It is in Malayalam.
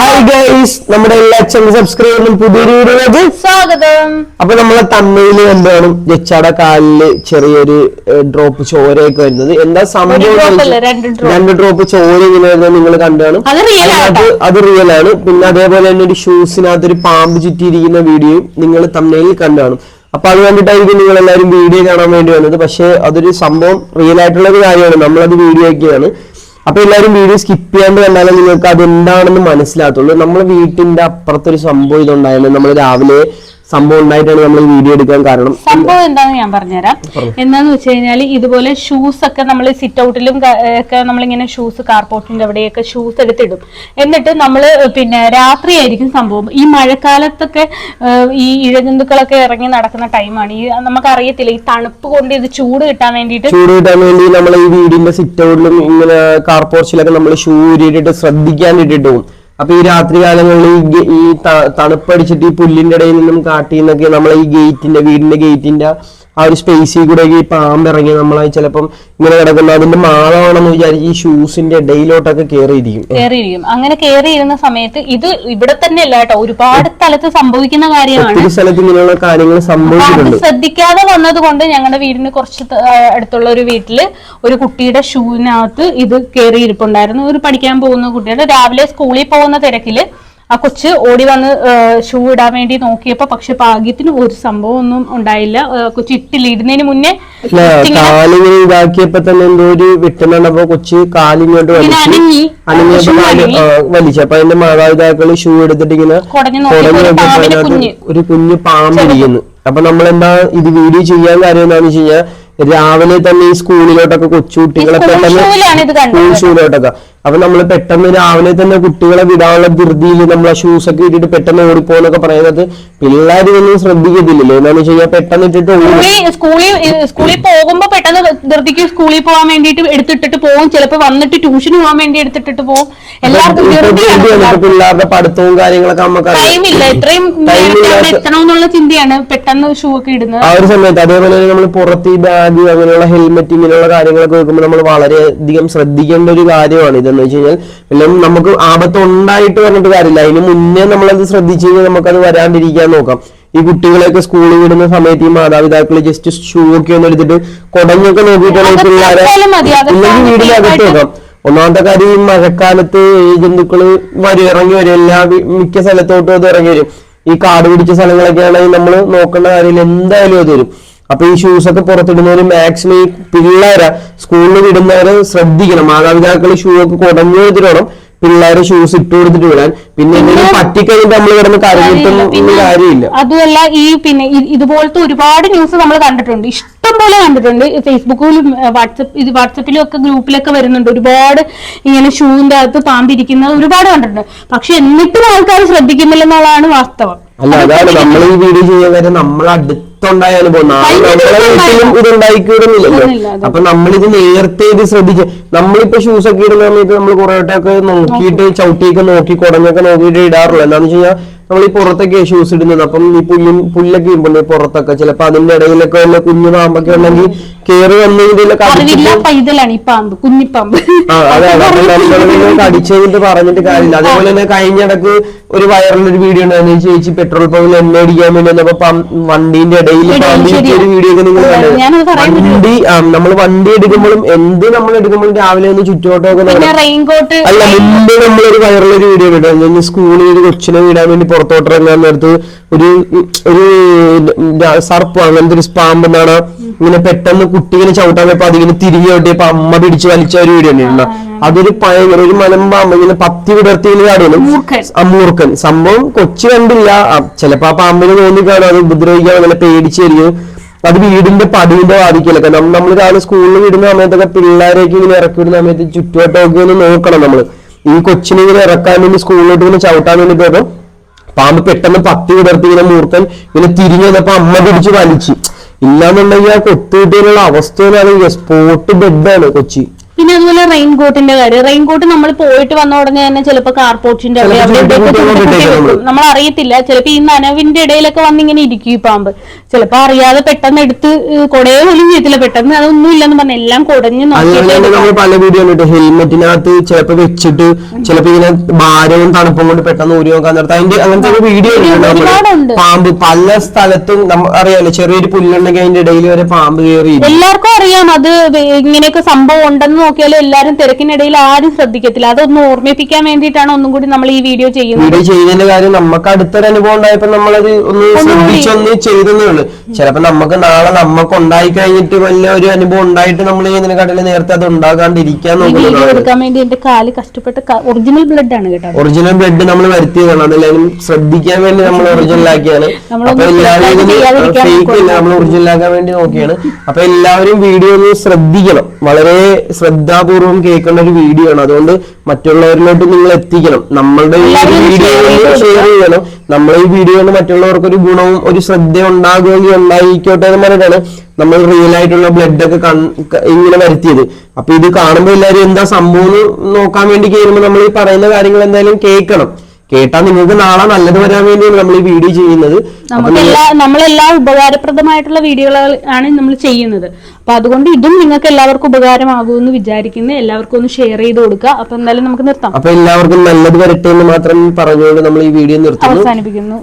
ഹായ് ഗൈസ് നമ്മുടെ എല്ലാ ചാനൽ സബ്സ്ക്രൈബറും പുതിയൊരു വീഡിയോയിലേക്ക് സ്വാഗതം. അപ്പൊ നമ്മളെ തമ്മയിൽ എന്താണ്? ജച്ചാടെ കാലിൽ ചെറിയൊരു ഡ്രോപ്പ് ചോരയൊക്കെ വരുന്നത്. എന്താ സംഭവം രണ്ട് ഡ്രോപ്പ് ചോര ഇങ്ങനെ വരുന്നത് നിങ്ങൾ കണ്ടാണ്. അത്. അത് റിയൽ ആണ്. പിന്നെ അതേപോലെ തന്നെ ഒരു ഷൂസിനകത്ത് ഒരു പാമ്പ് ചുറ്റിയിരിക്കുന്ന വീഡിയോയും നിങ്ങൾ തമ്മയിൽ കണ്ടാണ്. അപ്പൊ അത് കണ്ടിട്ടായിരിക്കും നിങ്ങൾ എല്ലാവരും വീഡിയോ കാണാൻ വേണ്ടി വന്നത്. പക്ഷെ അതൊരു സംഭവം റിയൽ ആയിട്ടുള്ള ഒരു കാര്യമാണ്. നമ്മളത് വീഡിയോ ഒക്കെയാണ് അപ്പൊ എല്ലാവരും വീഡിയോ സ്കിപ്പ് ചെയ്യാണ്ട് കണ്ടാലേ നിങ്ങൾക്ക് അത് എന്താണെന്ന് മനസ്സിലാകത്തുള്ളൂ. നമ്മുടെ വീട്ടിന്റെ അപ്പുറത്തൊരു സംഭവം ഇതുണ്ടായിരുന്നു. നമ്മൾ രാവിലെ സംഭവം ഉണ്ടായിട്ടാണ് നമ്മൾ വീഡിയോ എടുക്കാൻ കാരണം. സംഭവം എന്താണെന്ന് ഞാൻ പറഞ്ഞുതരാം. എന്താന്ന് വെച്ച് കഴിഞ്ഞാൽ ഇതുപോലെ ഷൂസ് ഒക്കെ നമ്മൾ സിറ്റ് ഔട്ടിലും ഒക്കെ നമ്മളിങ്ങനെ ഷൂസ് കാർപോർട്ടിന്റെ അവിടെയൊക്കെ ഷൂസ് എടുത്തിടും. എന്നിട്ട് നമ്മൾ പിന്നെ രാത്രിയായിരിക്കും സംഭവം. ഈ മഴക്കാലത്തൊക്കെ ഈ ഇഴജന്തുക്കളൊക്കെ ഇറങ്ങി നടക്കുന്ന ടൈമാണ് ഈ നമുക്കറിയത്തില്ല ഈ തണുപ്പ് കൊണ്ട് ഇത് ചൂട് കിട്ടാൻ വേണ്ടിയിട്ട് ചൂട് കിട്ടാൻ വേണ്ടി നമ്മൾ ഈ വീടിന്റെ സിറ്റ് ഔട്ടിലും ഇങ്ങനെ കാർപോർട്ടിലൊക്കെ നമ്മൾ ഷൂ ഇട്ടിട്ട് ശ്രദ്ധിക്കാൻ ഇട്ടിട്ട് പോകും അപ്പൊ ഈ രാത്രി കാലങ്ങളിൽ ഈ ഈ തണുപ്പടിച്ചിട്ട് ഈ പുല്ലിന്റെ ഇടയിൽ നിന്നും കാട്ടിൽ നിന്നൊക്കെ നമ്മളെ ഈ ഗേറ്റിന്റെ വീടിന്റെ ഗേറ്റിന്റെ ആ ഒരു സ്പേസിൽ കൂടെ ഈ പാമ്പ് ഇറങ്ങി നമ്മളെ ചിലപ്പം ഇങ്ങനെ കിടക്കുന്ന. അതിന്റെ മാളമാണെന്ന് വിചാരിച്ച് ഈ ഷൂസിന്റെ ഇടയിലോട്ടൊക്കെ കയറിയിരിക്കും കയറിയിരിക്കും അങ്ങനെ കയറിയിരുന്ന സമയത്ത് ഇത് ഇവിടെ തന്നെ അല്ല കേട്ടോ. ഒരുപാട് സ്ഥലത്ത് സംഭവിക്കുന്ന കാര്യമാണ്. ഒത്തിരി സ്ഥലത്ത് ഇങ്ങനെയുള്ള കാര്യങ്ങൾ സംഭവിച്ചിട്ടുണ്ട്. ശ്രദ്ധിക്കാതെ വന്നത് കൊണ്ട് ഞങ്ങളുടെ വീടിന് കുറച്ച് അടുത്തുള്ള ഒരു വീട്ടിൽ ഒരു കുട്ടിയുടെ ഷൂവിനകത്ത് ഇത് കയറിയിരിപ്പുണ്ടായിരുന്നു ഒരു പഠിക്കാൻ പോകുന്ന കുട്ടിയുടെ രാവിലെ സ്കൂളിൽ പോകുന്ന തിരക്കിൽ ആ കൊച്ച് ഓടി വന്ന് ഷൂ ഇടാൻ വേണ്ടി നോക്കിയപ്പോ പക്ഷെ ഭാഗ്യത്തിന് ഒരു സംഭവം ഒന്നും ഉണ്ടായില്ല. കൊച്ചു ഇട്ടില്ല ഇടുന്നതിന് മുന്നേ കാലിങ്ങനെ ഇതാക്കിയപ്പോ തന്നെ എന്തോ ഒരു വിട്ടുന്നുണ്ടപ്പോ കൊച്ചു കാലിങ്ങോട്ട് വലിച്ചു അനങ്ങി. അനങ്ങിയപ്പോ ഷൂ കാൽ അനങ്ങി. ആ, വലിച്ചു. അപ്പൊ അതിന്റെ മാതാപിതാക്കൾ ഷൂ എടുത്തിട്ട് ഇങ്ങനെ കുടഞ്ഞു ഒരു കുഞ്ഞ് ഒരു കുഞ്ഞു പാമ്പ് ഇരിക്കുന്നു അപ്പൊ നമ്മളെന്താ ഇത് വീഡിയോ ചെയ്യാൻ കാര്യം എന്താന്ന് വെച്ച് കഴിഞ്ഞാൽ രാവിലെ തന്നെ ഈ സ്കൂളിലോട്ടൊക്കെ കൊച്ചുകുട്ടികളെ പെട്ടെന്ന് സ്കൂൾ ഷൂലോട്ടൊക്കെ അപ്പൊ നമ്മൾ പെട്ടെന്ന് രാവിലെ തന്നെ കുട്ടികളെ വിടാനുള്ള ധൃതിയിൽ നമ്മൾ ആ ഷൂസ് ഒക്കെ ഇട്ടിട്ട് പെട്ടെന്ന് ഓടിപ്പോന്നൊക്കെ പറയുന്നത് പിള്ളേർ ഇതൊന്നും ശ്രദ്ധിക്കത്തില്ലല്ലോ. എന്താണെന്ന് വെച്ച് കഴിഞ്ഞാൽ പെട്ടെന്ന് ഇട്ടിട്ട് ഓടും സ്കൂളിൽ സ്കൂളിൽ പോകുമ്പോ പെട്ടെന്ന് ധൃതിക്ക് സ്കൂളിൽ പോകാൻ വേണ്ടിയിട്ട് എടുത്തിട്ടിട്ട് പോകും. ചിലപ്പോ വന്നിട്ട് ട്യൂഷൻ പോകാൻ വേണ്ടി എടുത്തിട്ടിട്ട് പോകും. എല്ലാവർക്കും പിള്ളേരുടെ പഠിത്തവും കാര്യങ്ങളൊക്കെ നമുക്ക് ടൈമില്ല ഇത്രയും എത്തണമെന്നുള്ള ചിന്തയാണ് പെട്ടെന്ന് ഷൂ ഒക്കെ ഇടുന്നത്. ആ ഒരു സമയത്ത് അതേപോലെ തന്നെ നമ്മൾ പുറത്ത് ഈ ബാഗ് അങ്ങനെയുള്ള ഹെൽമെറ്റ് ഇങ്ങനെയുള്ള കാര്യങ്ങളൊക്കെ വെക്കുമ്പോൾ നമ്മൾ വളരെയധികം ശ്രദ്ധിക്കേണ്ട ഒരു കാര്യമാണ് ഇതെന്ന് വെച്ച് കഴിഞ്ഞാൽ എല്ലാം നമുക്ക് ആപത്ത് ഉണ്ടായിട്ട് പറഞ്ഞിട്ട് കാര്യമില്ല. അതിന് മുന്നേ നമ്മളത് ശ്രദ്ധിച്ചു കഴിഞ്ഞാൽ നമുക്കത് വരാണ്ടിരിക്കാൻ നോക്കാം. ഈ കുട്ടികളെയൊക്കെ സ്കൂളിൽ വിടുന്ന സമയത്ത് ഈ മാതാപിതാക്കൾ ജസ്റ്റ് ഷൂ ഒക്കെ ഒന്ന് എടുത്തിട്ട് കൊടഞ്ഞൊക്കെ നോക്കിയിട്ടാണ് പിള്ളേരെ ഇല്ലെങ്കിൽ വീടിനകത്ത് നോക്കാം. ഒന്നാമത്തെ കാര്യം ഈ മഴക്കാലത്ത് ഈ ജന്തുക്കൾ വരും ഇറങ്ങി വരും. എല്ലാ മിക്ക സ്ഥലത്തോട്ടും അത് ഇറങ്ങി വരും. ഈ കാട് പിടിച്ച സ്ഥലങ്ങളൊക്കെ ആണെങ്കിൽ നമ്മൾ നോക്കേണ്ട കാര്യമില്ല. എന്തായാലും അത് വരും. അപ്പൊ ഈ ഷൂസ് ഒക്കെ പുറത്തിടുന്നവര് മാക്സിമം ഈ പിള്ളേരെ സ്കൂളിൽ വിടുന്നവരെ ശ്രദ്ധിക്കണം. മാതാപിതാക്കൾ ഷൂ ഒക്കെ കുടഞ്ഞു കൊടുത്തിട്ട് വേണം പിള്ളേരെ ഷൂസ് ഇട്ട് കൊടുത്തിട്ട് വിടാൻ. പിന്നെ എന്തെങ്കിലും പറ്റിക്കഴിഞ്ഞിട്ട് നമ്മൾ കിടന്ന് കാര്യമില്ല. അതുമല്ല ഈ പിന്നെ ഇതുപോലത്തെ ഒരുപാട് ന്യൂസ് നമ്മൾ കണ്ടിട്ടുണ്ട്. ഇഷ്ടം പോലെ കണ്ടിട്ടുണ്ട്. ഫേസ്ബുക്കിലും വാട്സപ്പ് ഇത് വാട്സപ്പിലും ഒക്കെ ഗ്രൂപ്പിലൊക്കെ വരുന്നുണ്ട്. ഒരുപാട് ഇങ്ങനെ ഷൂവിന്റെ അകത്ത് പാമ്പിരിക്കുന്ന ഒരുപാട് കണ്ടിട്ടുണ്ട്. പക്ഷെ എന്നിട്ടും ആൾക്കാർ ശ്രദ്ധിക്കുന്നില്ലെന്നുള്ളതാണ് വാസ്തവം. അല്ല അതാണ് നമ്മൾ ഈ വീഡിയോ ചെയ്യാൻ കാര്യം നമ്മൾ അടുത്തുണ്ടായ അനുഭവം നമ്മളെ വീട്ടിലും ഇത് ഉണ്ടായിക്കൂടുന്നില്ലല്ലോ. അപ്പൊ നമ്മളിത് നേരത്തെ ഇത് ശ്രദ്ധിച്ച് നമ്മളിപ്പോ ഷൂസ് ഒക്കെ ഇടുന്ന സമയത്ത് നമ്മൾ കുറെ വട്ടമൊക്കെ നോക്കിയിട്ട് ചവിട്ടിയൊക്കെ നോക്കി കുടഞ്ഞൊക്കെ നോക്കിയിട്ട് ഇടാറുള്ളൂ. എന്താന്ന് വെച്ച് കഴിഞ്ഞാൽ നമ്മൾ ഈ പുറത്തൊക്കെ ഷൂസ് ഇടുന്നത്. അപ്പം ഈ പുല്ലും പുല്ലൊക്കെ ഇടുമ്പോൾ പുറത്തൊക്കെ ചിലപ്പോൾ അതിന്റെ ഇടയിലൊക്കെ ഉള്ള കുഞ്ഞു പാമ്പൊക്കെ ഉണ്ടെങ്കിൽ കേറി വന്ന് ഇതിലൊക്കെ അറിവില്ല അടിച്ചിട്ട് പൈതലാണ് ഈ പാമ്പ് കുഞ്ഞിപ്പാമ്പ് കടിച്ചു കഴിഞ്ഞിട്ട് പറഞ്ഞിട്ട് കാര്യമില്ല അതേപോലെ തന്നെ കഴിഞ്ഞിടക്ക് ഒരു വൈറലൊരു വീഡിയോ ഉണ്ടായിരുന്നു ചേച്ചി പെട്രോൾ പമ്പിൽ എണ്ണ അടിക്കാൻ വേണ്ടി വന്നപ്പോ വണ്ടിന്റെ ഇടയിൽ. ഒരു വീഡിയോ ഒക്കെ നിങ്ങൾ വണ്ടി നമ്മൾ വണ്ടി എടുക്കുമ്പോഴും എന്ത് നമ്മൾ എടുക്കുമ്പോഴും രാവിലെ ഒന്ന് ചുറ്റുവട്ടമൊക്കെ അല്ല മുമ്പ് നമ്മളൊരു വൈറലൊരു വീഡിയോ കിട്ടും സ്കൂളിൽ ഒരു കൊച്ചിനെ വിടാൻ വേണ്ടി പുറത്തോട്ടിറങ്ങാൻ നേരത്ത് ഒരു ഒരു സർപ്പ് അങ്ങനത്തെ ഒരു സ്പാമ്പ് എന്താണ് ഇങ്ങനെ പെട്ടെന്ന് കുട്ടി ഇങ്ങനെ ചവിട്ടാൻ പോയപ്പോ അതിങ്ങനെ തിരിഞ്ഞു ഇപ്പൊ അമ്മ പിടിച്ച് വലിച്ച ഒരു വീഡിയോ ഉണ്ടല്ലോ അതൊരു ഭയങ്കര ഒരു മലമ്പാമ്പ് ഇങ്ങനെ പത്തി വിടർത്തി മൂർഖൻ. സംഭവം കൊച്ചു കണ്ടില്ല. ചിലപ്പോ ആ പാമ്പിന് തോന്നി കാണും. അത് ഉപദ്രവിക്കാൻ അങ്ങനെ പേടിച്ചിരിക്കും അത് വീടിന്റെ പടിവിന്റെ ബാധിക്കില്ല നമ്മൾ രാവിലെ സ്കൂളിൽ വിടുന്ന സമയത്തൊക്കെ പിള്ളേരേക്ക് ഇങ്ങനെ ഇറക്കി വിടുന്ന സമയത്ത് ചുറ്റുവട്ടമൊക്കെ ഒന്ന് നോക്കണം നമ്മൾ. ഈ കൊച്ചിനെ ഇങ്ങനെ ഇറക്കാൻ വേണ്ടി സ്കൂളിലോട്ട് ഇങ്ങനെ ചവിട്ടാൻ വേണ്ടി പോയപ്പോ പാമ്പ് പെട്ടെന്ന് പത്തി വിടർത്തി ഇങ്ങനെ മൂർക്കൻ ഇങ്ങനെ തിരിഞ്ഞു വന്നപ്പോ അമ്മ പിടിച്ച് വലിച്ചു. ഇല്ലാന്നുണ്ടെങ്കിൽ ആ കൊത്തുകിട്ടിയുള്ള അവസ്ഥയിലാണ് സ്പോട്ട് ബെഡാണ് കൊച്ചി. പിന്നെ അതുപോലെ റെയിൻ കോട്ടിന്റെ കാര്യം. റെയിൻ കോട്ട് നമ്മൾ പോയിട്ട് വന്ന ഉടനെ തന്നെ ചിലപ്പോൾ കാർപോർട്ടിന്റെ അവിടെ അവിടെ. നമ്മൾ അറിയത്തില്ല. ചിലപ്പോ ഈ നനവിന്റെ ഇടയിലൊക്കെ വന്നിങ്ങനെ ഇരിക്കും ഈ പാമ്പ്. ചിലപ്പോ അറിയാതെ പെട്ടെന്ന് എടുത്ത് കൊടേ പോലും ചെയ്യത്തില്ല. പെട്ടെന്ന് അതൊന്നും ഇല്ലെന്ന് പറഞ്ഞ എല്ലാം കുടഞ്ഞു നമ്മൾ പല വീഡിയോ കണ്ടിട്ട് ഹെൽമെറ്റിനകത്ത് ചിലപ്പോ വെച്ചിട്ട് ചിലപ്പോ ഇങ്ങനെ ഭാരവും തണുപ്പും കൊണ്ട് പെട്ടെന്ന് ഊരി നോക്കാൻ നേരത്തെ അതിന്റെ അങ്ങനത്തെ ഒരു വീഡിയോ. പാമ്പ് പല സ്ഥലത്തും നമ്മൾ അറിയാലോ ചെറിയൊരു പുല്ലുണ്ടെങ്കിൽ അതിന്റെ ഇടയിൽ വരെ പാമ്പ് കയറി എല്ലാവർക്കും അറിയാം. അത് ഇങ്ങനെയൊക്കെ സംഭവം ഉണ്ടെന്ന് നോക്കിയാലും എല്ലാരും തിരക്കിനിടയിൽ ആരും ശ്രദ്ധിക്കത്തില്ല. അതൊന്ന് ഓർമ്മിപ്പിക്കാൻ വേണ്ടിയിട്ടാണ് ഒന്നും കൂടി നമ്മൾ ഈ വീഡിയോ ചെയ്യുന്നത്. വീഡിയോ ചെയ്യുന്നതിന്റെ കാര്യം നമുക്ക് അടുത്തൊരു അനുഭവം ഉണ്ടായപ്പോ നമ്മളത് ഒന്ന് ശ്രദ്ധിച്ചൊന്ന് ചെയ്തെന്നേ ഉള്ളു. ചിലപ്പോ നമുക്ക് നാളെ നമുക്ക് ഉണ്ടായി കഴിഞ്ഞിട്ട് വലിയ ഒരു അനുഭവം ഉണ്ടായിട്ട് നമ്മൾ ഇതിനെക്കാട്ടിൽ നേരത്തെ അത് ഉണ്ടാകാണ്ടിരിക്കാൻ നോക്കുന്നത് എടുക്കാൻ വേണ്ടി എന്റെ കാൽ കഷ്ടപ്പെട്ട ഒറിജിനൽ ബ്ലഡ് ആണ് കേട്ടോ. ഒറിജിനൽ ബ്ലഡ് നമ്മൾ വരുത്തിയതാണ്. അതെല്ലാവരും ശ്രദ്ധിക്കാൻ വേണ്ടി നമ്മൾ ഒറിജിനൽ ആക്കിയാണ്. നമ്മളൊന്ന് അപ്പൊ എല്ലാവരും fake ചെയ്യാതിരിക്കാൻ ഫേക്ക് ഇല്ല നമ്മൾ ഒറിജിനൽ ആക്കാൻ വേണ്ടി നോക്കിയാണ്. അപ്പൊ എല്ലാവരും വീഡിയോ ഒന്ന് ശ്രദ്ധിക്കണം. വളരെ ശ്രദ്ധാപൂർവം കേൾക്കേണ്ട ഒരു വീഡിയോ ആണ്. അതുകൊണ്ട് മറ്റുള്ളവരിലോട്ട് നിങ്ങൾ എത്തിക്കണം. നമ്മളുടെ ഈ വീഡിയോ. ഷെയർ ചെയ്യണം. നമ്മൾ ഈ വീഡിയോ കൊണ്ട് മറ്റുള്ളവർക്ക് ഒരു ഗുണവും ഒരു ശ്രദ്ധ ഉണ്ടാകുമെങ്കിൽ ഉണ്ടായിക്കോട്ടെ എന്ന് പറഞ്ഞിട്ടാണ് നമ്മൾ റിയൽ ആയിട്ടുള്ള ബ്ലഡ് ഒക്കെ ഇങ്ങനെ വരുത്തിയത്. അപ്പൊ ഇത് കാണുമ്പോൾ എല്ലാവരും എന്താ സംഭവം നോക്കാൻ വേണ്ടി കയറുമ്പോൾ നമ്മൾ ഈ പറയുന്ന കാര്യങ്ങൾ എന്തായാലും കേൾക്കണം. കേട്ടാൽ നിങ്ങൾക്ക് നാളെ നല്ലത് വരാൻ വേണ്ടിയാണ് നമ്മൾ ഈ വീഡിയോ ചെയ്യുന്നത്. നമ്മളെല്ലാം ഉപകാരപ്രദമായിട്ടുള്ള വീഡിയോകൾ ആണ് നമ്മൾ ചെയ്യുന്നത്. അപ്പൊ അതുകൊണ്ട് ഇതും നിങ്ങൾക്ക് എല്ലാവർക്കും ഉപകാരമാകുമെന്ന് വിചാരിക്കുന്നു എല്ലാവർക്കും ഒന്ന് ഷെയർ ചെയ്ത് കൊടുക്കുക. അപ്പൊ എന്തായാലും നമുക്ക് നിർത്താം. അപ്പൊ എല്ലാവർക്കും നല്ലത് വരട്ടെ എന്ന് മാത്രം പറഞ്ഞുകൊണ്ട് നമ്മൾ ഈ വീഡിയോ നിർത്തുന്നു. അവസാനിപ്പിക്കുന്നു.